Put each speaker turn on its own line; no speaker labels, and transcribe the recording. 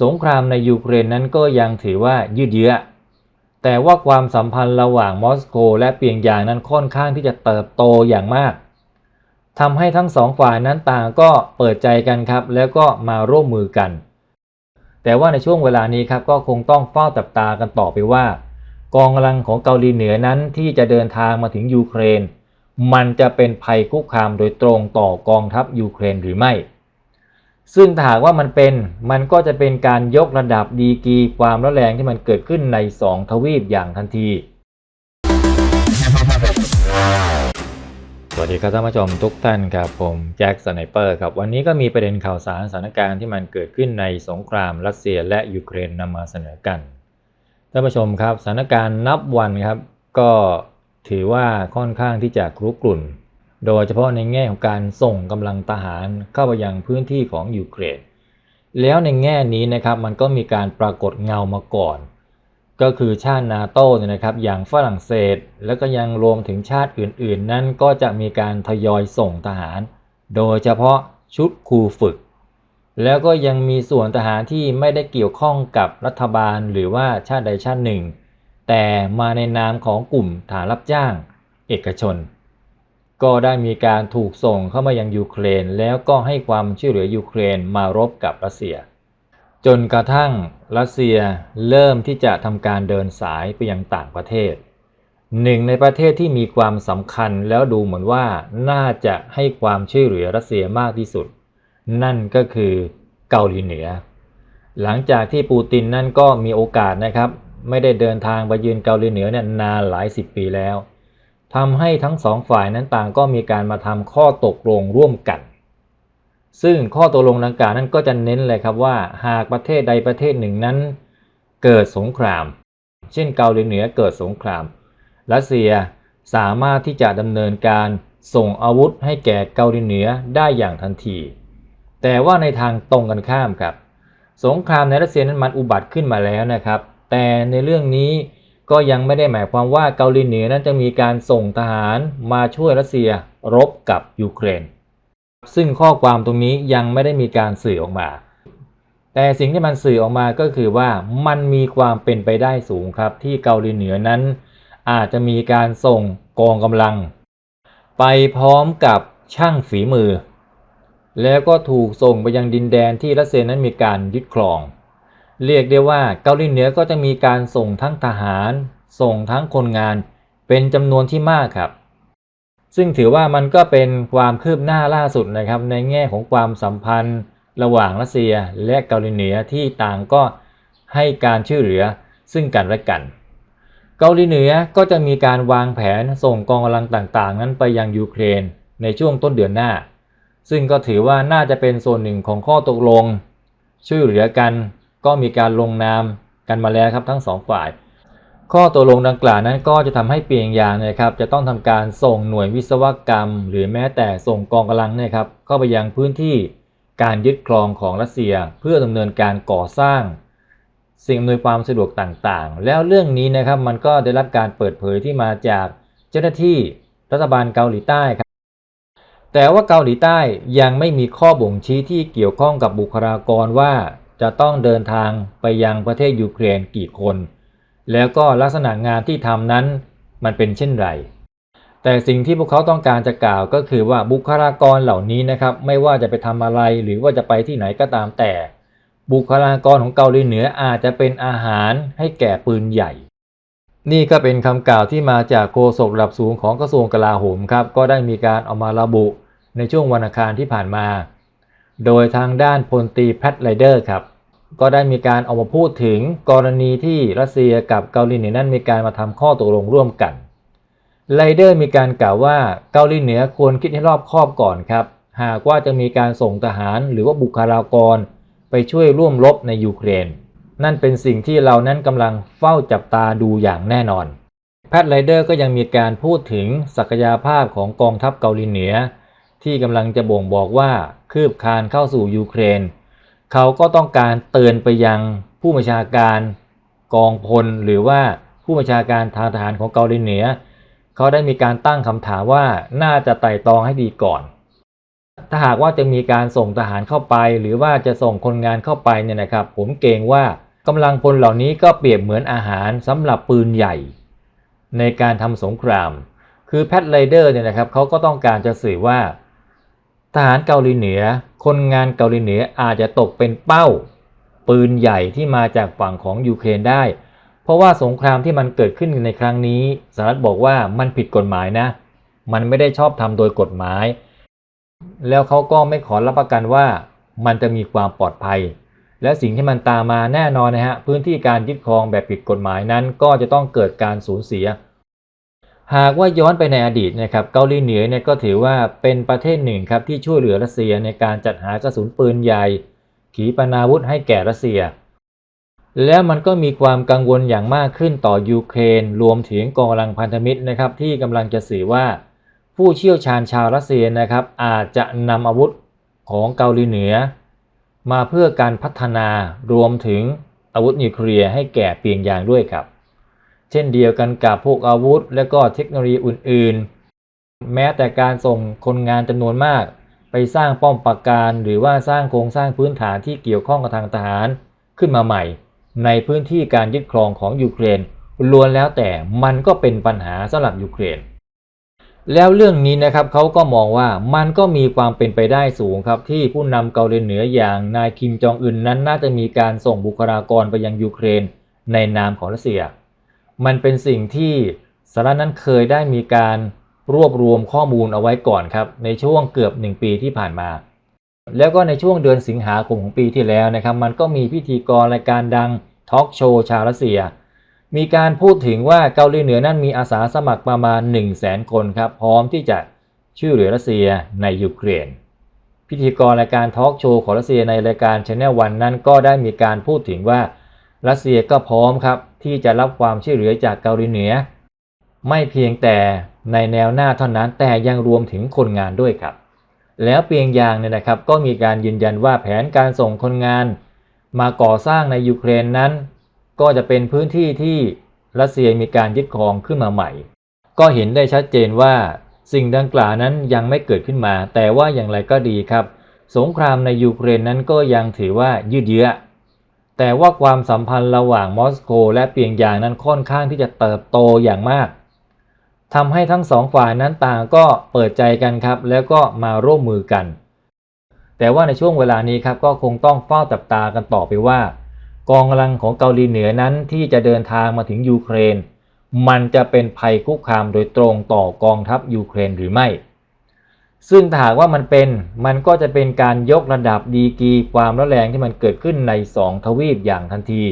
สงครามในยูเครนนั้นก็ยังถือว่ายืดเยื้อ แต่ว่าความสัมพันธ์ระหว่างมอสโก และเปียงยางนั้นค่อนข้างที่จะเติบโตอย่างมากทำให้ทั้งสองฝ่ายนั้นต่างก็เปิดใจกันครับ แล้วก็มาร่วมมือกัน แต่ว่าในช่วงเวลานี้ครับก็คงต้องเฝ้าจับตากันต่อไปว่า กองกำลังของเกาหลีเหนือนั้นที่จะเดินทางมาถึงยูเครน มันจะเป็นภัยคุกคามโดยตรงต่อกองทัพยูเครนหรือไม่ ซึ่งถ้าหากว่ามันเป็นมันก็จะเป็นการยกระดับดีกรีความร้อนแรงที่มันเกิดขึ้นใน 2 ทวีปอย่างทันที สวัสดีครับท่านผู้ชมทุกท่านครับผมแจ็คสไนเปอร์ครับวันนี้ก็มีประเด็นข่าวสารสถานการณ์ที่มันเกิดขึ้นในสงครามรัสเซียและยูเครนนำมาเสนอกันท่านผู้ชมครับสถานการณ์นับวันครับก็ถือว่าค่อนข้างที่จะครุกรุ่น โดยเฉพาะในแง่ของการส่งกำลังทหารเข้าไปยังพื้นที่ของยูเครน แล้วในแง่นี้นะครับมันก็มีการปรากฏเงามาก่อน ก็คือชาตินาโต้เนี่ยนะครับอย่างฝรั่งเศส แล้วก็ยังรวมถึงชาติอื่นๆ นั้นก็จะมีการทยอยส่งทหาร โดยเฉพาะชุดครูฝึก แล้วก็ยังมีส่วนทหารที่ไม่ได้เกี่ยวข้องกับรัฐบาลหรือว่าชาติใดชาติหนึ่ง แต่มาในนามของกลุ่มฐานรับจ้าง เอกชน ก็ได้มีการถูกส่งเข้ามายังยูเครน แล้วก็ให้ความช่วยเหลือยูเครนมารบกับรัสเซีย จนกระทั่งรัสเซียเริ่มที่จะทำการเดินสายไปยังต่างประเทศ หนึ่งในประเทศที่มีความสำคัญแล้วดูเหมือนว่าน่าจะให้ความช่วยเหลือรัสเซียมากที่สุด นั่นก็คือเกาหลีเหนือ หลังจากที่ปูตินนั่นก็มีโอกาสนะครับ ไม่ได้เดินทางไปยืนเกาหลีเหนือเนี่ยนานหลายสิบปีแล้ว ทำให้ทั้งสองฝ่ายนั้นต่างก็มีการมาทำข้อตกลงร่วมกัน ซึ่งข้อตกลงดังกล่าวนั้นก็จะเน้นเลยครับว่า หากประเทศใดประเทศหนึ่งนั้น เกิดสงคราม เช่นเกาหลีเหนือเกิดสงคราม รัสเซียสามารถที่จะดำเนินการส่งอาวุธให้แก่เกาหลีเหนือได้อย่างทันที แต่ว่าในทางตรงกันข้ามครับ สงครามในรัสเซียนั้นมันอุบัติขึ้นมาแล้วนะครับ แต่ในเรื่องนี้ ก็ยังไม่ได้หมายความว่าเกาหลีเหนือนั้นจะมีการส่งทหารมาช่วยรัสเซียรบกับยูเครน ซึ่งข้อความตรงนี้ยังไม่ได้มีการสื่อออกมา แต่สิ่งที่มันสื่อออกมาก็คือว่ามันมีความเป็นไปได้สูงครับ ที่เกาหลีเหนือนั้น อาจจะมีการส่งกองกำลัง ไปพร้อมกับช่างฝีมือ แล้วก็ถูกส่งไปยังดินแดนที่รัสเซียนั้นมีการยึดครอง เรียกได้ว่าเกาหลีเหนือก็จะมีการส่งทั้งทหาร ส่งทั้งคนงาน เป็นจำนวนที่มากครับ ซึ่งถือว่ามันก็เป็นความคืบหน้าล่าสุดนะครับในแง่ของความสัมพันธ์ ระหว่างรัสเซียและเกาหลีเหนือที่ต่างก็ให้การช่วยเหลือซึ่งกันและกัน เกาหลีเหนือก็จะมีการวางแผนส่งกองกำลังต่างๆ นั้นไปยังยูเครนในช่วงต้นเดือนหน้า ซึ่งก็ถือว่าน่าจะเป็นส่วนหนึ่งของข้อตกลง ช่วยเหลือกัน ก็มีการลงนามกันมาแล้วครับทั้งสองฝ่าย ข้อตกลงดังกล่าวนั้นก็จะทำให้เปียงยางนะครับ จะต้องทำการส่งหน่วยวิศวกรรม หรือแม้แต่ส่งกองกำลังเนะครับเข้าไปยังพื้นที่การยึดครองของรัสเซีย เพื่อดำเนินการก่อสร้าง สิ่งอำนวยความสะดวกต่างๆ แล้วเรื่องนี้นะครับมันก็ได้รับการเปิดเผยที่มาจากเจ้าหน้าที่รัฐบาลเกาหลีใต้ครับแต่ว่าเกาหลีใต้ยังไม่มีข้อบ่งชี้ที่เกี่ยวข้องกับบุคลากรว่า จะต้องเดินทางไปยังประเทศยูเครนกี่คน แล้วก็ลักษณะงานที่ทำนั้นมันเป็นเช่นไร แต่สิ่งที่พวกเขาต้องการจะกล่าวก็คือว่าบุคลากรเหล่านี้นะครับ ไม่ว่าจะไปทำอะไรหรือว่าจะไปที่ไหนก็ตามแต่ บุคลากรของเกาหลีเหนืออาจจะเป็นอาหารให้แก่ปืนใหญ่ นี่ก็เป็นคำกล่าวที่มาจากโฆษกระดับสูงของกระทรวงกลาโหมครับ ก็ได้มีการเอามาระบุในช่วงวันอังคารที่ผ่านมา โดยทางด้านพลตีแพทไรเดอร์ครับ ก็ได้มีการออกมาพูดถึงกรณีที่รัสเซียกับเกาหลีเหนือนั้นมีการมาทำข้อตกลงร่วมกันไรเดอร์มีการกล่าวว่าเกาหลีเหนือควรคิดให้รอบคอบก่อนครับ หากว่าจะมีการส่งทหารหรือว่าบุคลากร ไปช่วยร่วมรบในยูเครน นั่นเป็นสิ่งที่เรานั้นกำลังเฝ้าจับตาดูอย่างแน่นอน แพทไรเดอร์ก็ยังมีการพูดถึงศักยภาพของกองทัพเกาหลีเหนือ ที่กำลังจะบ่งบอกว่าคืบคลานเข้าสู่ยูเครน เขาก็ต้องการเตือนไปยังผู้บัญชาการกองพลหรือว่าผู้บัญชาการทางทหารของเกาหลีเหนือเขาได้มีการตั้งคำถามว่าน่าจะไต่ตองให้ดีก่อน ถ้าหากว่าจะมีการส่งทหารเข้าไป หรือว่าจะส่งคนงานเข้าไปเนี่ยนะครับ ผมเกรงว่ากำลังพลเหล่านี้ก็เปรียบเหมือนอาหารสำหรับปืนใหญ่ ในการทำสงคราม คือแพทไรเดอร์เนี่ยนะครับเขาก็ต้องการจะสื่อว่า ทหารเกาหลีเหนือ คนงานเกาหลีเหนืออาจจะตกเป็นเป้า ปืนใหญ่ที่มาจากฝั่งของยูเครนได้ เพราะว่าสงครามที่มันเกิดขึ้นในครั้งนี้สหรัฐบอกว่ามันผิดกฎหมายนะ มันไม่ได้ชอบทำโดยกฎหมาย แล้วเขาก็ไม่ขอรับประกันว่ามันจะมีความปลอดภัย และสิ่งที่มันตามมาแน่นอนนะฮะพื้นที่การยึดครองแบบผิดกฎหมายนั้น ก็จะต้องเกิดการสูญเสีย หากว่าย้อนไปในอดีตนะครับเกาหลีเหนือเนี่ยก็ถือว่าเป็นประเทศหนึ่งครับที่ช่วยเหลือรัสเซียในการจัดหากระสุนปืนใหญ่ ขีปนาวุธให้แก่รัสเซีย แล้วมันก็มีความกังวลอย่างมากขึ้นต่อยูเครน รวมถึงกองกำลังพันธมิตรนะครับที่กำลังจะสื่อว่า ผู้เชี่ยวชาญชาวรัสเซียนะครับอาจจะนำอาวุธของเกาหลีเหนือ มาเพื่อการพัฒนารวมถึงอาวุธนิวเคลียร์ให้แก่เปียงยางด้วยครับ เช่นเดียวกันกับพวกอาวุธ และก็เทคโนโลยีอื่น ๆ แม้แต่การส่งคนงานจำนวนมาก ไปสร้างป้อมปราการ หรือว่าสร้างโครงสร้างพื้นฐานที่เกี่ยวข้องกับทางทหาร ขึ้นมาใหม่ ในพื้นที่การยึดครองของยูเครนล้วนแล้วแต่มันก็เป็นปัญหาสำหรับยูเครน แล้วเรื่องนี้นะครับเขาก็มองว่ามันก็มีความเป็นไปได้สูงครับที่ผู้นำเกาหลีเหนืออย่างนายคิมจองอึนนั้นน่าจะมีการส่งบุคลากรไปยังยูเครน ในนามของรัสเซีย มันเป็นสิ่งที่สหรัฐนั้นเคยได้มีการรวบรวมข้อมูลเอาไว้ก่อนครับ ในช่วงเกือบ 1 ปีที่ผ่านมา แล้วก็ในช่วงเดือนสิงหาคมของปีที่แล้วนะครับ มันก็มีพิธีกรรายการดังทอล์กโชว์ชาวรัสเซีย มีการพูดถึงว่าเกาหลีเหนือนั้นมีอาสาสมัครประมาณ 1 0 0 0 0แสนคนครับ พร้อมที่จะช่วยเหลือรัสเซียในยูเครน พิธีกรรายการทอล์กโชว์ของรัสเซียในรายการ Channel วันนั้นก็ได้มีการพูดถึงว่ารัสเซียก็พร้อมครับ ที่จะรับความช่วยเหลือจากเกาหลีเหนือ ไม่เพียงแต่ในแนวหน้าเท่านั้นแต่ยังรวมถึงคนงานด้วยครับ แล้วเปียงยางเนี่ยนะครับ ก็มีการยืนยันว่าแผนการส่งคนงาน มาก่อสร้างในยูเครนนั้น ก็จะเป็นพื้นที่ที่รัสเซียมีการยึดครองขึ้นมาใหม่ ก็เห็นได้ชัดเจนว่าสิ่งดังกล่าวนั้นยังไม่เกิดขึ้นมา แต่ว่าอย่างไรก็ดีครับ สงครามในยูเครนนั้นก็ยังถือว่ายืดเยื้อ แต่ว่าความสัมพันธ์ระหว่างมอสโก และเปียงยางนั้นค่อนข้างที่จะเติบโตอย่างมากทำให้ทั้งสองฝ่ายนั้นต่างก็เปิดใจกันครับ แล้วก็มาร่วมมือกัน แต่ว่าในช่วงเวลานี้ครับก็คงต้องเฝ้าจับตากันต่อไปว่า กองกำลังของเกาหลีเหนือนั้นที่จะเดินทางมาถึงยูเครน มันจะเป็นภัยคุกคามโดยตรงต่อกองทัพยูเครนหรือไม่ ซึ่งถ้าหากว่ามันเป็นมันก็จะเป็นการยกระดับดีกีความร้อนแรงที่มันเกิดขึ้นใน 2 ทวีปอย่างทันที